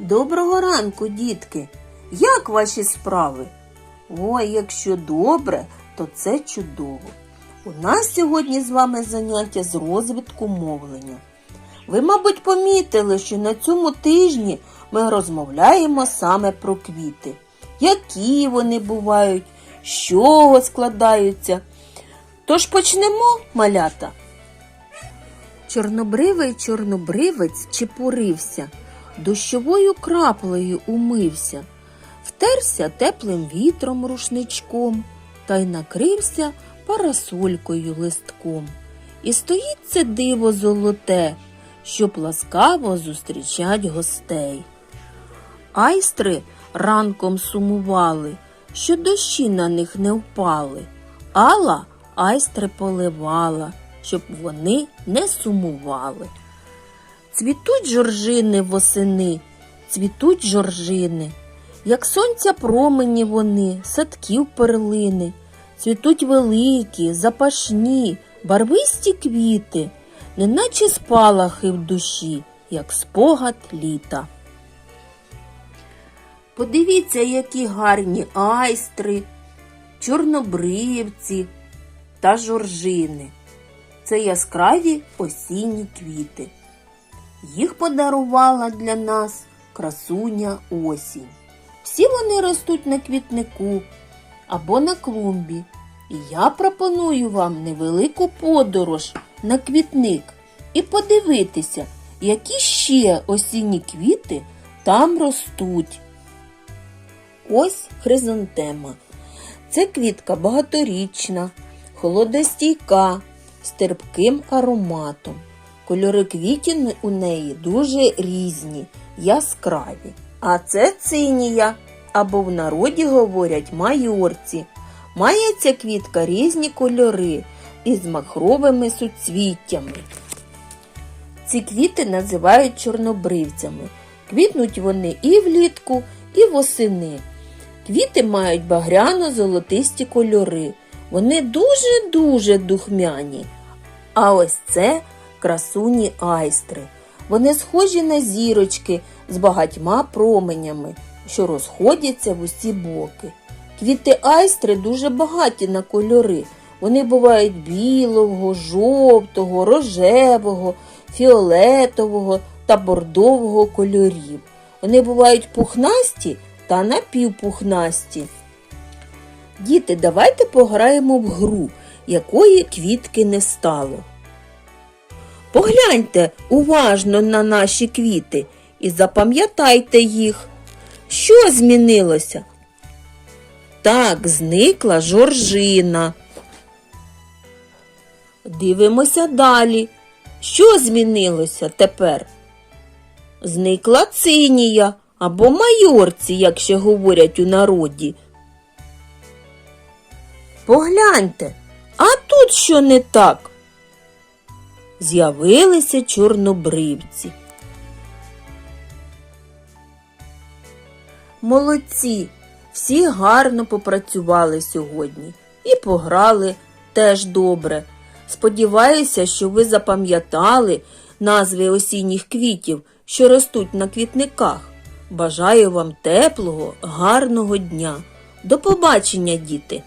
Доброго ранку, дітки! Як ваші справи? Ой, якщо добре, то це чудово. У нас сьогодні з вами заняття з розвитку мовлення. Ви, мабуть, помітили, що на цьому тижні ми розмовляємо саме про квіти. Які вони бувають, з чого складаються. Тож почнемо, малята. Чорнобривий чорнобривець чепурився, дощовою краплею умився, втерся теплим вітром рушничком та й накрився парасолькою листком. І стоїть це диво золоте, щоб ласкаво зустрічать гостей. Айстри ранком сумували, що дощі на них не впали. Алла айстри поливала, щоб вони не сумували. Цвітуть жоржини восени, цвітуть жоржини, як сонця промені вони, садків перлини, цвітуть великі, запашні, барвисті квіти, неначе спалахи в душі, як спогад літа. Подивіться, які гарні айстри, чорнобривці та жоржини. Це яскраві осінні квіти. Їх подарувала для нас красуня осінь. Всі вони ростуть на квітнику або на клумбі. І я пропоную вам невелику подорож на квітник і подивитися, які ще осінні квіти там ростуть. Ось хризантема. Це квітка багаторічна, холодостійка, з терпким ароматом. Кольори квітів у неї дуже різні, яскраві. А це цинія, або в народі говорять майорці. Має ця квітка різні кольори із махровими суцвіттями. Ці квіти називають чорнобривцями. Квітнуть вони і влітку, і восени. Квіти мають багряно-золотисті кольори. Вони дуже-дуже духмяні. А ось це красуні айстри. Вони схожі на зірочки з багатьма променями, що розходяться в усі боки. Квіти айстри дуже багаті на кольори. Вони бувають білого, жовтого, рожевого, фіолетового та бордового кольорів. Вони бувають пухнасті та напівпухнасті. Діти, давайте пограємо в гру, якої квітки не стало. Погляньте уважно на наші квіти і запам'ятайте їх. Що змінилося? Так, зникла жоржина. Дивимося далі. Що змінилося тепер? Зникла цинія або майорці, як ще говорять у народі. Погляньте, а тут що не так? З'явилися чорнобривці. Молодці, всі гарно попрацювали сьогодні і пограли теж добре. Сподіваюся, що ви запам'ятали назви осінніх квітів, що ростуть на квітниках. Бажаю вам теплого, гарного дня. До побачення, діти!